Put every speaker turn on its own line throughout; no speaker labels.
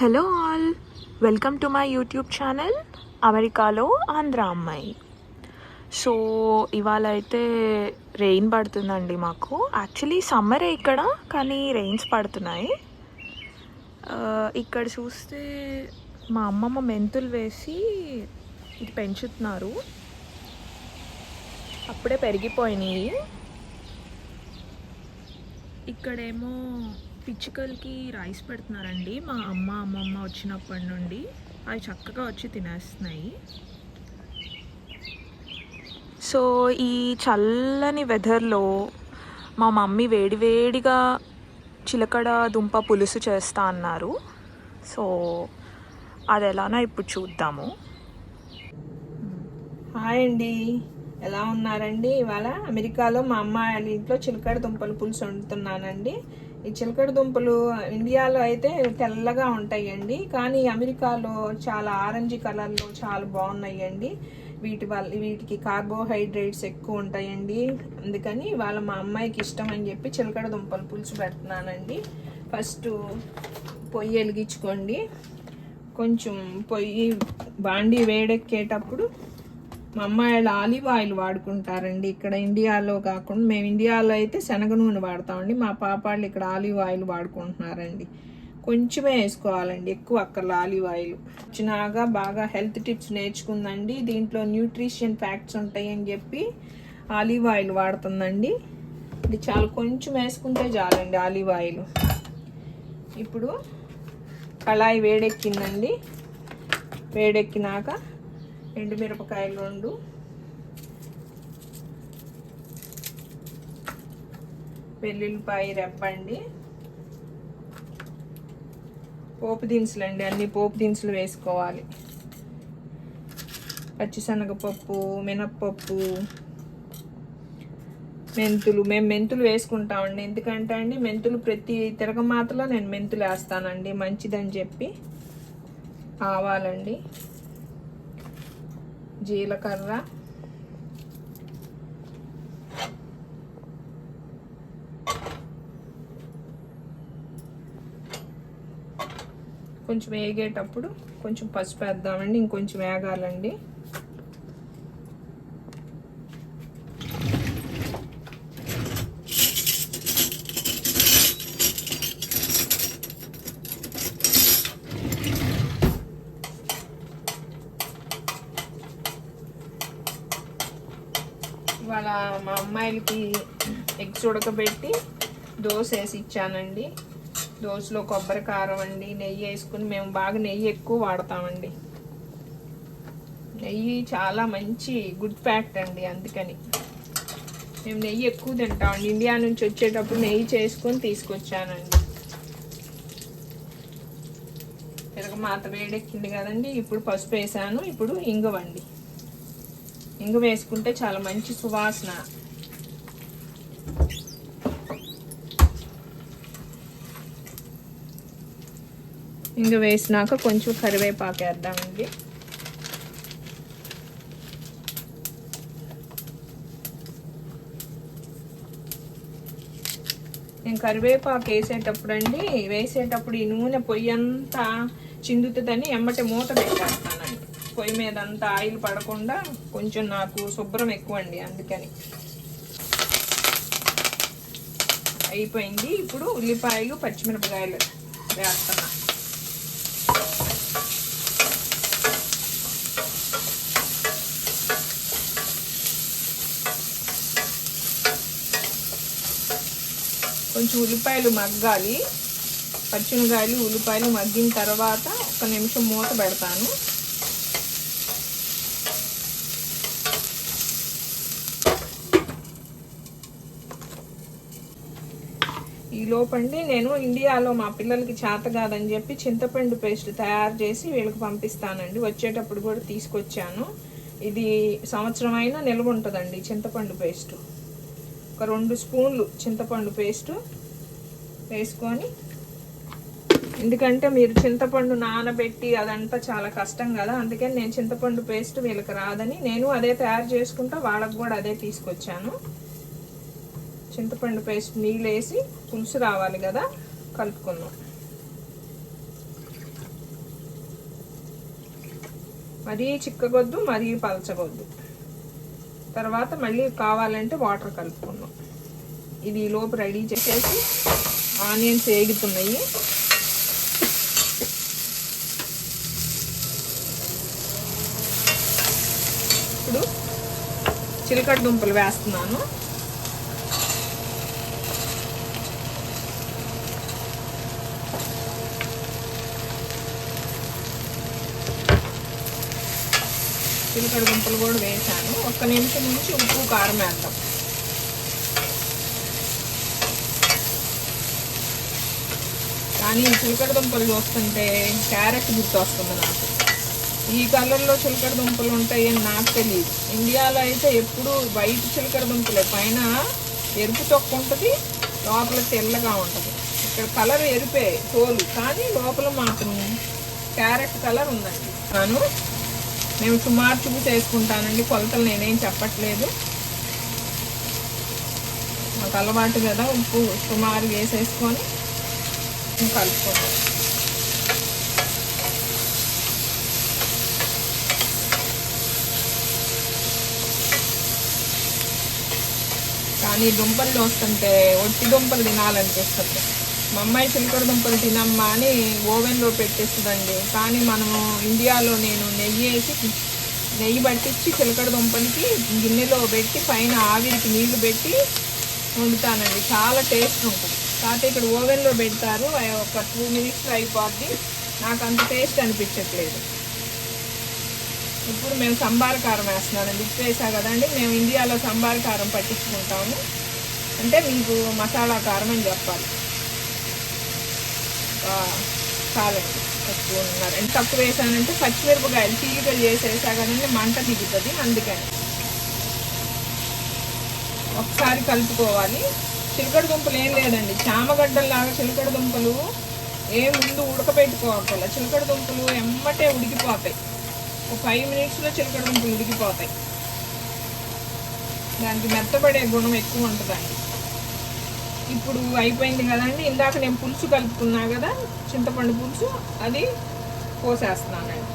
Hello all welcome to my YouTube channel అమెరికాలో ఆంధ్ర అమ్మాయి so ఇవాళ అయితే రెయిన్ పడుతుందండి మాకు. యాక్చువల్లీ సమ్మరే ఇక్కడ కానీ రెయిన్స్ పడుతున్నాయి. Uh, ఇక్కడ చూస్తే మా అమ్మమ్మ మెంతులు వేసి ఇది పెంచుతున్నారు. అప్పుడే పెరిగిపోయినాయి. ఇక్కడేమో పిచ్చుకలకి రైస్ పెడుతున్నారండి. మా అమ్మ అమ్మమ్మ వచ్చినప్పటి నుండి అవి చక్కగా వచ్చి తినేస్తున్నాయి. సో ఈ చల్లని వెదర్లో మా మమ్మీ వేడివేడిగా చిలకడ దుంప పులుసు చేస్తా అన్నారు. సో అది ఎలానో ఇప్పుడు చూద్దాము.
హాయ్ అండి. ఎలా ఉన్నారండి? ఇవాళ అమెరికాలో మా అమ్మ వాళ్ళ ఇంట్లో చిలకడ దుంపలు పులుసు వండుతున్నానండి. ఈ చిలకడ దుంపలు ఇండియాలో అయితే తెల్లగా ఉంటాయండి. కానీ అమెరికాలో చాలా ఆరెంజ్ కలర్లో చాలా బాగున్నాయండి. వీటి వల్ల వీటికి కార్బోహైడ్రేట్స్ ఎక్కువ ఉంటాయండి. అందుకని వాళ్ళ మా అమ్మాయికి ఇష్టం అని చెప్పి చిలకడ దుంపలు పులుసు పెడుతున్నానండి. ఫస్ట్ పొయ్యి వెలిగించుకోండి. కొంచెం పొయ్యి బాండి వేడెక్కేటప్పుడు మా అమ్మాయిలు ఆలివ్ ఆయిల్ వాడుకుంటారండి. ఇక్కడ ఇండియాలో కాకుండా మేము ఇండియాలో అయితే శనగ నూనె వాడతామండి. మా పాప వాళ్ళు ఇక్కడ ఆలివ్ ఆయిల్ వాడుకుంటున్నారండి. కొంచెమే వేసుకోవాలండి. ఎక్కువ అక్కర్ల ఆలివ్ ఆయిల్. వచ్చినాగా బాగా హెల్త్ టిప్స్ నేర్చుకుందండి. దీంట్లో న్యూట్రిషన్ ఫ్యాక్ట్స్ ఉంటాయని చెప్పి ఆలివ్ ఆయిల్ వాడుతుందండి. ఇది చాలా కొంచెం వేసుకుంటే చాలండి ఆలివ్ ఆయిల్. ఇప్పుడు కళాయి వేడెక్కిందండి. వేడెక్కినాక ఎండుమిరపకాయలు రెండు. వెల్లుల్లిపాయ రెప్పండి పోపు దినుసులు అండి అన్ని పోపు దినుసులు వేసుకోవాలి. పచ్చిశనగపప్పు మినప్పప్పు మెంతులు. మేము మెంతులు వేసుకుంటామండి. ఎందుకంటే అండి మెంతులు ప్రతి తిరగమాతలో నేను మెంతులు వేస్తానండి. మంచిదని చెప్పి ఆవాలండి. జీలకర్ర. కొంచెం వేగేటప్పుడు కొంచెం పసుపు వేద్దామండి ఇంకొంచెం వేగాలండి. ఇవాళ మా అమ్మాయిలకి ఎగ్స్ ఉడకబెట్టి దోశ వేసి ఇచ్చానండి. దోశలో కొబ్బరి కారం అండి నెయ్యి వేసుకుని మేము బాగా నెయ్యి ఎక్కువ వాడతామండి. నెయ్యి చాలా మంచి గుడ్ ఫ్యాక్ట్ అండి అందుకని. మేము నెయ్యి ఎక్కువ తింటామండి. ఇండియా నుంచి వచ్చేటప్పుడు నెయ్యి చేసుకొని తీసుకొచ్చానండి. తిరగమాత వేడెక్కింది కదండి. ఇప్పుడు పసుపు వేసాను. ఇప్పుడు ఇంగవండి. ఇంగు వేసుకుంటే చాలా మంచి సువాసన. ఇంగు వేసినాక కొంచెం కరివేపాకు వేద్దామండి నేను కరివేపాకు వేసేటప్పుడు అండి వేసేటప్పుడు ఈ నూనె పొయ్యి అంతా చిందుతుందని ఎమ్మటి మూత పెట్టేస్తానండి. పొయ్యి మీద అంతా ఆయిల్ పడకుండా కొంచెం నాకు శుభ్రం ఎక్కువ అండి అందుకని. అయిపోయింది. ఇప్పుడు ఉల్లిపాయలు పచ్చిమిరపకాయలు వేస్తున్నా. కొంచెం ఉల్లిపాయలు మగ్గాలి. పచ్చిమిరకాయలు ఉల్లిపాయలు మగ్గిన తర్వాత ఒక నిమిషం మూత పెడతాను. ఈ లోపండి నేను ఇండియాలో మా పిల్లలకి చేత కాదని చెప్పి చింతపండు పేస్ట్ తయారు చేసి వీళ్ళకి పంపిస్తానండి. వచ్చేటప్పుడు కూడా తీసుకొచ్చాను. ఇది సంవత్సరం అయినా నిల్వ ఉంటుందండి చింతపండు పేస్ట్. ఒక రెండు స్పూన్లు చింతపండు పేస్ట్ వేసుకొని ఎందుకంటే మీరు చింతపండు నానబెట్టి అదంతా చాలా కష్టం కదా అందుకని నేను చింతపండు పేస్ట్ వీళ్ళకి రాదని నేను అదే తయారు చేసుకుంటా వాళ్ళకు కూడా అదే తీసుకొచ్చాను. చింతపండు పేస్ట్ నీళ్ళు వేసి పులుసు రావాలి కదా కలుపుకుందాం. మరీ చిక్కగొద్దు మరీ పలచగొద్దు. తర్వాత మళ్ళీ కావాలంటే వాటర్ కలుపుకుందాం. ఇది ఈ లోపు రెడీ చేసేసి ఆనియన్స్ వేగుతున్నాయి ఇప్పుడు చిలకడ దుంపలు వేస్తున్నాను. చిలకడ దుంపలు కూడా వేసాను ఒక్క నిమిషం నుంచి ఉప్పు కారం వేద్దాం. కానీ చిలకడ దుంపలు చూస్తుంటే క్యారెట్ గుర్తొస్తుంది నాకు. ఈ కలర్లో చిలకడ దుంపలు ఉంటాయని నాకు తెలియదు. ఇండియాలో అయితే ఎప్పుడు వైట్ చిలకడ దుంపలే. పైన ఎరుపు తొక్క ఉంటుంది లోపల తెల్లగా ఉంటుంది. ఇక్కడ కలర్ ఎరిపే తోలు. కానీ లోపల మాత్రం క్యారెట్ కలర్ ఉందండి. నేను మేము సుమారు చూసి వేసుకుంటానండి కొలతలు నేనేం చెప్పట్లేదు. మాకు అలవాటు కదా ఉప్పు సుమారు వేసేసుకొని కలుపుకోవాలి. కానీ దుంపలు చూస్తుంటే ఒట్టి దుంపలు తినాలనిపిస్తుంది. మా అమ్మాయి చిలకడ దుంపలు తినమ్మా అని ఓవెన్లో పెట్టేస్తుందండి. కానీ మనము ఇండియాలో నేను నెయ్యి వేసి నెయ్యి పట్టించి చిలకడ దుంపలకి గిన్నెలో పెట్టి పైన ఆవిరికి నీళ్ళు పెట్టి వండుతానండి. చాలా టేస్ట్ ఉంటుంది. కాకపోతే ఇక్కడ ఓవెన్లో పెడతారు. అవి ఒక టూ మినిట్స్లో అయిపోద్ది. నాకు అంత టేస్ట్ అనిపించట్లేదు. ఇప్పుడు మేము సంబార కారం వేస్తున్నాను ఉప్పు వేసా కదండి. మేము ఇండియాలో సంబార కారం పట్టించుకుంటాము. అంటే మీకు మసాలా కారం అని చెప్పాలి. చాలండి తక్కువ ఉన్నారు. ఎంత తక్కువ వేసానంటే పచ్చిమిరపకాయలు తీగలు చేసేసా మంట దిగుతుంది అందుకని. ఒకసారి కలుపుకోవాలి. చిలకడ దుంపలు ఏం లేదండి. చామగడ్డల్లాగా చిలకడ దుంపలు ఏ ముందు ఉడకబెట్టుకోవాలి చిలకడ దుంపలు ఎమ్మటే ఉడికిపోతాయి. ఒక ఫైవ్ మినిట్స్లో చిలకడ దుంపలు ఉడికిపోతాయి. దానికి మెత్తపడే గుణం ఎక్కువ ఉంటుందండి. ఇప్పుడు అయిపోయింది కదండి. ఇందాక నేను పులుసు కలుపుకున్నా కదా చింతపండు పులుసు అది పోసేస్తున్నానండి.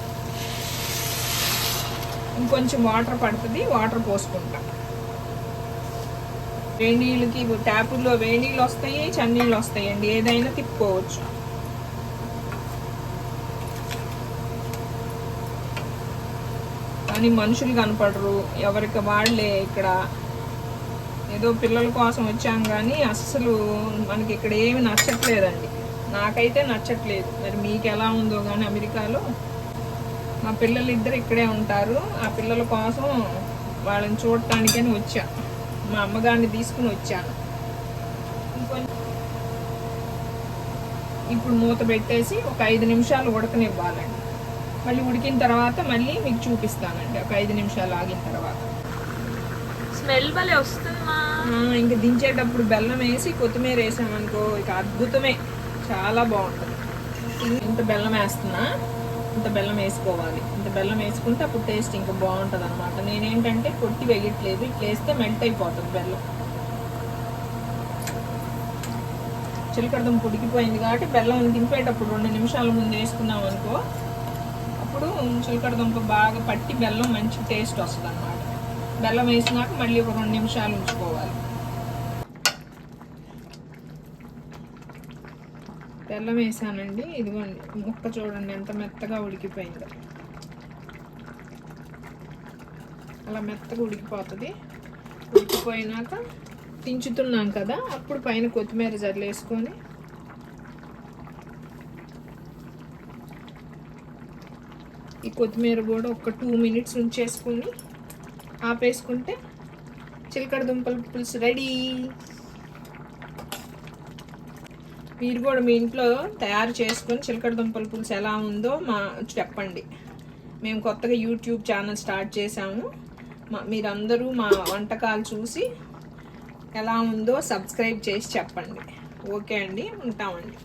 ఇంకొంచెం వాటర్ పడుతుంది వాటర్ పోసుకుంటా. వేడి నీళ్ళకి ట్యాపుల్లో వేడి నీళ్ళు వస్తాయి చన్నీళ్ళు వస్తాయండి. ఏదైనా తిప్పుకోవచ్చు. కానీ మనుషులు కనపడరు. ఎవరికి వాళ్ళే ఇక్కడ ఏదో పిల్లల కోసం వచ్చాం కానీ అస్సలు మనకి ఇక్కడ ఏమి నచ్చట్లేదండి. నాకైతే నచ్చట్లేదు. మరి మీకు ఎలా ఉందో కానీ అమెరికాలో మా పిల్లలు ఇద్దరు ఇక్కడే ఉంటారు. ఆ పిల్లల కోసం వాళ్ళని చూడటానికని వచ్చా. మా అమ్మగారిని తీసుకుని వచ్చాను ఇంకొంచెం ఇప్పుడు మూత పెట్టేసి ఒక ఐదు నిమిషాలు ఉడకనివ్వాలండి. మళ్ళీ ఉడికిన తర్వాత మళ్ళీ మీకు చూపిస్తానండి. ఒక ఐదు నిమిషాలు ఆగిన తర్వాత.
స్మెల్ భలే వస్తుందా
ఇంకా ఇంక దించేటప్పుడు బెల్లం వేసి కొత్తిమీర వేసామనుకో ఇక అద్భుతమే. చాలా బాగుంటుంది. ఇంత బెల్లం వేస్తున్నా ఇంత బెల్లం వేసుకోవాలి. ఇంత బెల్లం వేసుకుంటే అప్పుడు టేస్ట్ ఇంకా బాగుంటుంది అనమాట నేనేంటంటే కొట్టి వేయట్లేదు ఇట్లా వేస్తే మెల్ట్ అయిపోతుంది బెల్లం. చిలకడదం పుడికిపోయింది ఉడికిపోయింది కాబట్టి బెల్లం దింపేటప్పుడు రెండు నిమిషాల ముందు వేసుకున్నాం అనుకో అప్పుడు చిలకడదుంప బాగా పట్టి బెల్లం మంచి టేస్ట్ వస్తుంది అనమాట బెల్లం వేసినాక మళ్ళీ ఒక రెండు నిమిషాలు ఉంచుకోవాలి. బెల్లం వేసానండి. ఇదిగోండి ముక్క చూడండి ఎంత మెత్తగా ఉడికిపోయిందో. అలా మెత్తగా ఉడికిపోతుంది. ఉడికిపోయినాక దించుతున్నాం కదా అప్పుడు పైన కొత్తిమీర జల్లేసుకొని ఈ కొత్తిమీర కూడా ఒక టూ మినిట్స్ ఉంచేసుకుని ఆపేసుకుంటే చిలకడ దుంపల పులుసు రెడీ. మీరు కూడా మీ ఇంట్లో తయారు చేసుకొని చిలకడ దుంపల పులుసు ఎలా ఉందో మా చెప్పండి. మేము కొత్తగా యూట్యూబ్ ఛానల్ స్టార్ట్ చేసాము మా మీరందరూ మా వంటకాలు చూసి ఎలా ఉందో సబ్స్క్రైబ్ చేసి చెప్పండి. ఓకే అండి ఉంటామండి.